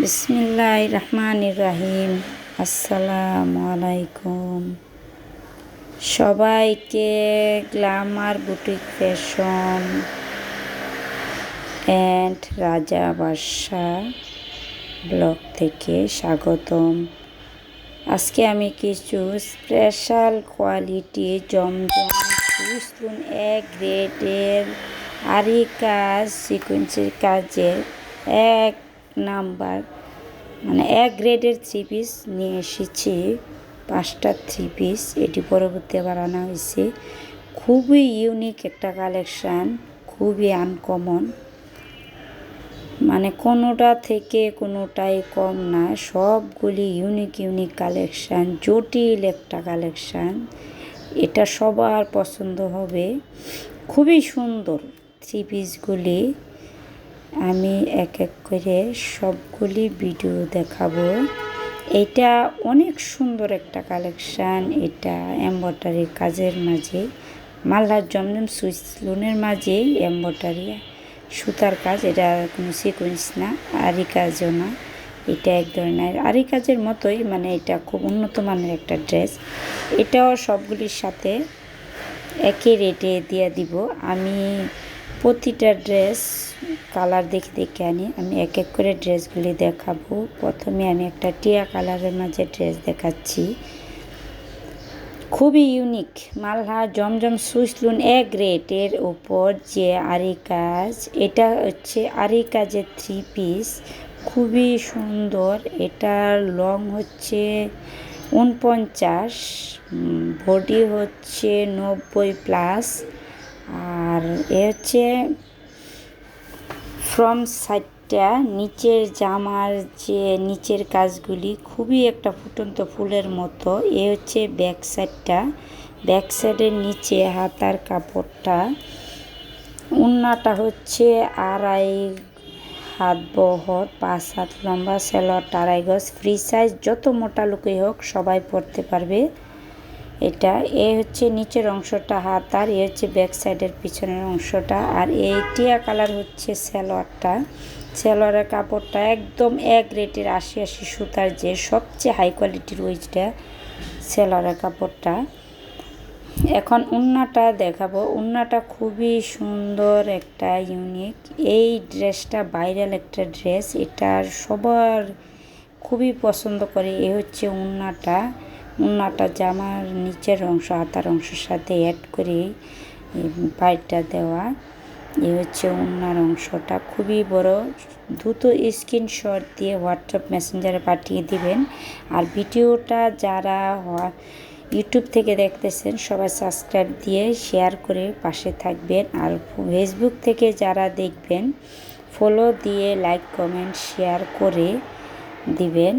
বিসমিল্লাহ রহমান রাহিম আসসালামু আলাইকুম সবাইকে গ্লামার বুটিক ফ্যাশন অ্যান্ড রাজা বাদশা ব্লগ থেকে স্বাগতম। আজকে আমি কিছু স্পেশাল কোয়ালিটি জমজম সুস্তুন এক গ্রেডের আরি কাজ সিকুয়েন্সের কাজের এক নাম্বার মানে এক গ্রেডের থ্রি পিস নিয়ে এসেছি, পাঁচটা থ্রি পিস এটি পরবর্তী আবার আনা হয়েছে। খুবই ইউনিক একটা কালেকশান খুবই আনকমন মানে কোনোটা থেকে কোনোটাই কম না, সবগুলি ইউনিক ইউনিক কালেকশান জটিল একটা কালেকশান এটা সবার পছন্দ হবে। খুবই সুন্দর থ্রি পিসগুলি আমি এক এক করে সবগুলি ভিডিও দেখাবো। এটা অনেক সুন্দর একটা কালেকশান। এটা এম্বয়ডারি কাজের মাঝে, মাল্লার জমজম সুইচ লোনের মাঝে এম্বয়ডারি সুতার কাজ, এটা কোনো সিকুয়েন্স না, আরি কাজও না। এটা এক ধরনের, আরি কাজের মতোই মানে এটা খুব উন্নত মানের একটা ড্রেস। এটাও সবগুলির সাথে একই রেটে দিয়ে দিব। আমি প্রতিটা ড্রেস কালার দেখে দেখে আনি। আমি এক এক করে ড্রেসগুলি দেখাবো। প্রথমে আমি একটা টিয়া কালারের মাঝে ড্রেস দেখাচ্ছি। খুবই ইউনিক। মালহা জমজম সুইসলুন এক রেটের উপর যে আরি কাজ, এটা হচ্ছে আরি কাজের থ্রি পিস খুবই সুন্দর। এটার লং হচ্ছে উনপঞ্চাশ বডি হচ্ছে নব্বই প্লাস আর এ হচ্ছে ফ্রম সাইডটা, নিচের জামার যে নিচের কাজগুলি খুবই একটা ফুটন্ত ফুলের মতো। এ হচ্ছে ব্যাক সাইডটা। ব্যাক সাইডের নিচে হাতার কাপড়টা। উন্নাটা হচ্ছে আড়াই হাত বহর, পাঁচ হাত লম্বা, সেলর আড়াই গজ, ফ্রি সাইজ, যত মোটা লোকই হোক সবাই পরতে পারবে। এটা, এ হচ্ছে নিচের অংশটা হাত, আর এ হচ্ছে ব্যাক সাইডের পিছনের অংশটা, আর এই টিয়া কালার হচ্ছে সালোয়ারটা। সালোয়ারের কাপড়টা একদম এক রেটের আশি আশি সুতার যে সবচেয়ে হাই কোয়ালিটির ওইটা সালোয়ারের কাপড়টা। এখন উন্নাটা দেখাবো। উন্নাটা খুবই সুন্দর একটা ইউনিক এই ড্রেসটা ভাইরাল একটা ড্রেস। এটা সবার খুবই পছন্দ করে। এ হচ্ছে উন্নাটা। উন্নাটা জামার নিচের অংশ, হাতার অংশের সাথে অ্যাড করে পাইটটা দেওয়া। এ হচ্ছে উন্নার অংশটা। খুবই বড়। দ্রুত স্ক্রিনশট দিয়ে হোয়াটসঅ্যাপ মেসেঞ্জারে পাঠিয়ে দিবেন। আর ভিডিওটা যারা ইউটিউব থেকে দেখতেছেন, সবাই সাবস্ক্রাইব দিয়ে শেয়ার করে পাশে থাকবেন। আর ফেসবুক থেকে যারা দেখবেন ফলো দিয়ে লাইক কমেন্ট শেয়ার করে দিবেন।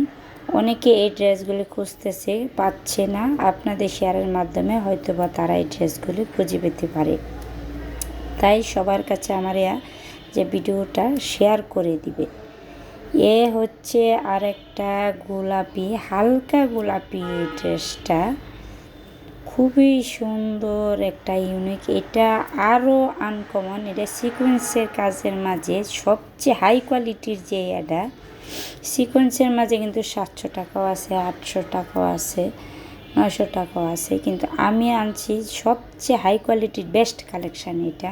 অনেকে এই ড্রেসগুলি খুঁজতেছে, পাচ্ছে না। আপনাদের শেয়ারের মাধ্যমে হয়তো বা তারা এই ড্রেসগুলি খুঁজে পেতে পারে। তাই সবার কাছে আমার যে ভিডিওটা শেয়ার করে দিবে। এ হচ্ছে আরেকটা গোলাপি, হালকা গোলাপি ড্রেসটা। খুবই সুন্দর একটা, ইউনিক। এটা আরও আনকমন এটা সিকোয়েন্সের কাজের মাঝে সবচেয়ে হাই কোয়ালিটির যে এটা সিকোয়েন্সের মাঝে কিন্তু সাতশো টাকাও আছে, আটশো টাকাও আছে, নয়শো টাকাও আছে। কিন্তু আমি আনছি সবচেয়ে হাই কোয়ালিটির বেস্ট কালেকশান এটা।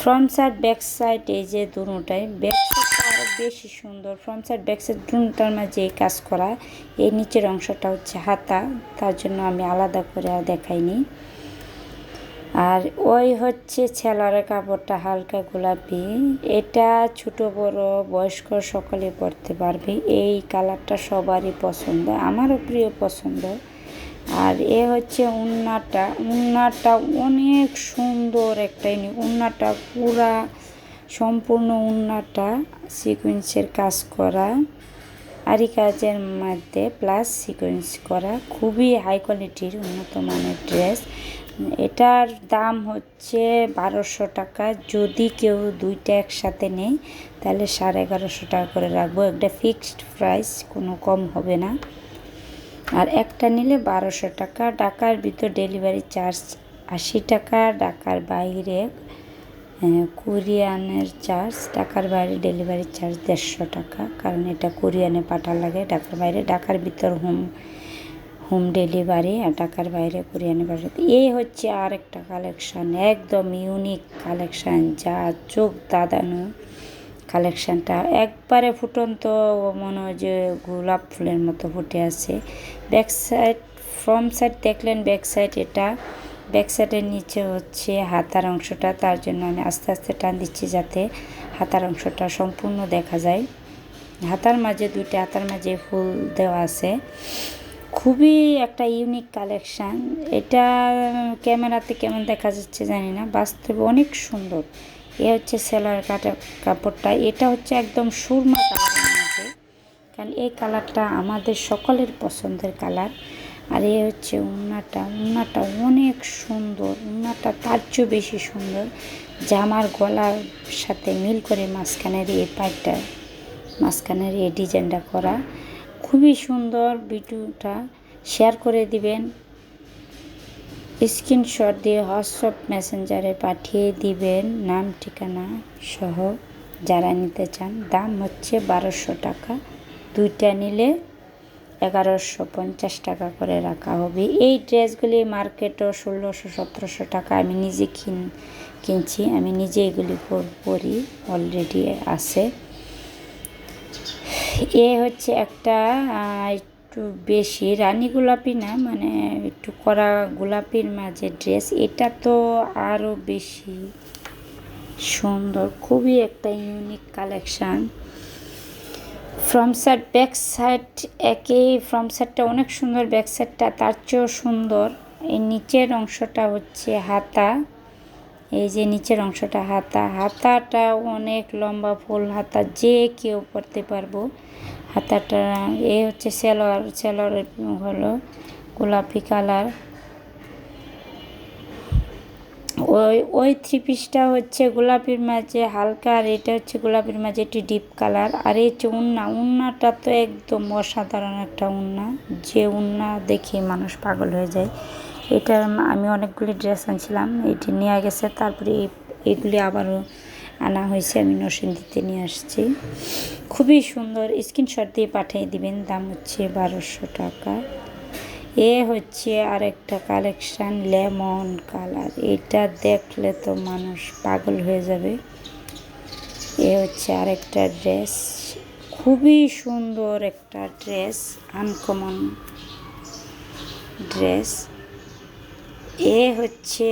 ফ্রন্ট সাইড ব্যাক সাইড এই যে দুটাই ব্যাক সাইডটা আরও বেশি সুন্দর। ফ্রন্ট সাইড ব্যাক সাইড দুটার মাঝে কাজ করা। এই নিচের অংশটা হচ্ছে হাতা, তার জন্য আমি আলাদা করে আর দেখাইনি। আর ওই হচ্ছে ছেলারের কাপড়টা হালকা গোলাপি। এটা ছোট, বড়, বয়স্ক সকলে পরতে পারবে। এই কালারটা সবারই পছন্দ, আমারও প্রিয় পছন্দ। আর এ হচ্ছে উন্নাটা। উন্নাটা অনেক সুন্দর একটা উন্নাটা পুরা সম্পূর্ণ উন্নাটা সিকুয়েন্সের কাজ করা। আরি কাজের মধ্যে প্লাস সিকোয়েন্স করা খুবই হাই কোয়ালিটির উন্নত মানের ড্রেস এটার দাম হচ্ছে বারোশো টাকা। যদি কেউ দুইটা একসাথে নেই তাহলে সাড়ে এগারোশো টাকা করে রাখব। একটা ফিক্সড প্রাইস কোনো কম হবে না। আর একটা নিলে বারোশো টাকা। ঢাকার ভিতর ডেলিভারি চার্জ আশি টাকা, ঢাকার বাইরে কোরিয়ানের চার্জ, ঢাকার বাইরে ডেলিভারি চার্জ দেড়শো টাকা। কারণ এটা কোরিয়ানে পাঠা লাগে, ঢাকার বাইরে, ঢাকার ভিতর হোম হোম ডেলিভারি আর ঢাকার বাইরে কোরিয়ানে পাঠাতে। এই হচ্ছে আর একটা কালেকশান, একদম ইউনিক কালেকশান, যা চোখ দাদানো কালেকশানটা। একবারে ফুটন্ত মনে হয় যে গোলাপ ফুলের মতো ফুটে আছে। ব্যাক সাইড ফ্রম সাইড দেখলেন, ব্যাক সাইড এটা ব্যাক সাইডের নিচে হচ্ছে হাতার অংশটা, তার জন্য আমি আস্তে আস্তে টান দিচ্ছি যাতে হাতার অংশটা সম্পূর্ণ দেখা যায়। হাতার মাঝে দুইটা, হাতার মাঝে ফুল দেওয়া আছে। খুবই একটা ইউনিক কালেকশান। এটা ক্যামেরাতে কেমন দেখা যাচ্ছে জানি না, বাস্তবে অনেক সুন্দর। এ হচ্ছে সেলার কাটা কাপড়টা। এটা হচ্ছে একদম সুরমা কালার কারণ এই কালারটা আমাদের সকলের পছন্দের কালার। আর এ হচ্ছে উন্নাটা। উন্নাটা অনেক সুন্দর। উন্নাটা তার চেয়েও বেশি সুন্দর। জামার গলার সাথে মিল করে মাঝখানের এই পাইপটা মাঝখানের এই ডিজাইনটা করা। খুবই সুন্দর ভিডিওটা। শেয়ার করে দিবেন। স্ক্রিনশট দিয়ে হোয়াটসঅ্যাপ মেসেঞ্জারে পাঠিয়ে দিবেন। নাম, ঠিকানা সহ যারা নিতে চান। দাম হচ্ছে বারোশো টাকা। দুইটা নিলে এগারোশো পঞ্চাশ টাকা করে রাখা হবে। এই ড্রেসগুলি মার্কেটও ষোলোশো, সতেরোশো টাকা আমি নিজে কিন, কিনছি। আমি নিজে এগুলি পর- অলরেডি আছে। এ হচ্ছে একটা একটু বেশি রানী গোলাপি না মানে একটু কড়া গোলাপির মাঝে ড্রেস। এটা তো আরও বেশি সুন্দর, খুবই একটা unique collection front side, back side একই ফ্রম সাইডটা অনেক সুন্দর, ব্যাক সাইডটা তার চেয়েও সুন্দর। এই নিচের অংশটা হচ্ছে হাতা। এই যে নিচের অংশটা হাতা। হাতাটা অনেক লম্বা ফুল হাতা, যে কেউ পরতে পারব। হাতাটা, এ হচ্ছে সেলোয়ার, সেলোয়ারের হলো গোলাপি কালার। ওই ওই থ্রি পিসটা হচ্ছে গোলাপির মাঝে হালকা আর এটা হচ্ছে গোলাপির মাঝে একটু ডিপ কালার আর এই হচ্ছে উন্না, উন্নাটা তো একদম অসাধারণ একটা উন্না। যে উন্না দেখে মানুষ পাগল হয়ে যায়। এটার আমি অনেকগুলি ড্রেস আনছিলাম, এটি নিয়ে গেছে, তারপরে এগুলি আবারও আনা হয়েছে, আমি নরসিংদীতে নিয়ে আসছি। খুবই সুন্দর স্ক্রিনশট দিয়ে পাঠিয়ে দিবেন, দাম হচ্ছে বারোশো টাকা। এ হচ্ছে আরেকটা কালেকশান লেমন কালার এটা দেখলে তো মানুষ পাগল হয়ে যাবে। এ হচ্ছে আরেকটা ড্রেস খুবই সুন্দর একটা ড্রেস আনকমন ড্রেস এ হচ্ছে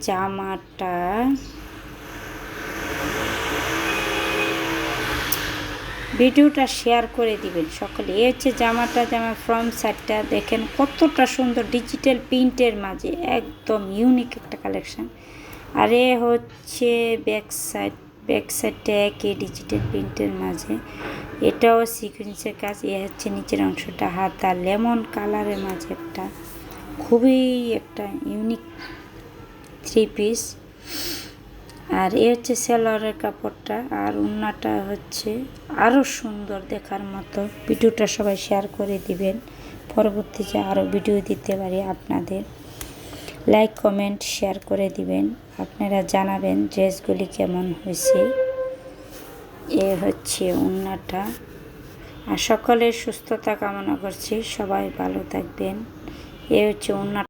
জামাটা ভিডিওটা শেয়ার করে দিবেন সকলে। এ হচ্ছে জামাটা জামা ফ্রম সাইডটা দেখেন কতটা সুন্দর ডিজিটাল প্রিন্টের মাঝে। একদম ইউনিক একটা কালেকশান আর এ হচ্ছে ব্যাক সাইড ব্যাক সাইডটা একই ডিজিটাল প্রিন্টের মাঝে। এটাও সিকুয়েন্সের কাজ। এ হচ্ছে নিচের অংশটা, হাতা লেমন কালারের মাঝে একটা। খুবই একটা ইউনিক থ্রি পিস আর এ হচ্ছে সেলোয়ারের কাপড়টা, আর উন্নাটা হচ্ছে আরও সুন্দর দেখার মতো। ভিডিওটা সবাই শেয়ার করে দিবেন। পরবর্তীতে আরও ভিডিও দিতে পারি আপনাদের, লাইক, কমেন্ট, শেয়ার করে দিবেন। আপনারা জানাবেন ড্রেসগুলি কেমন হয়েছে। এ হচ্ছে উন্নাটা। আর সকলের সুস্থতা কামনা করছি। সবাই ভালো থাকবেন। এ হচ্ছে উন্না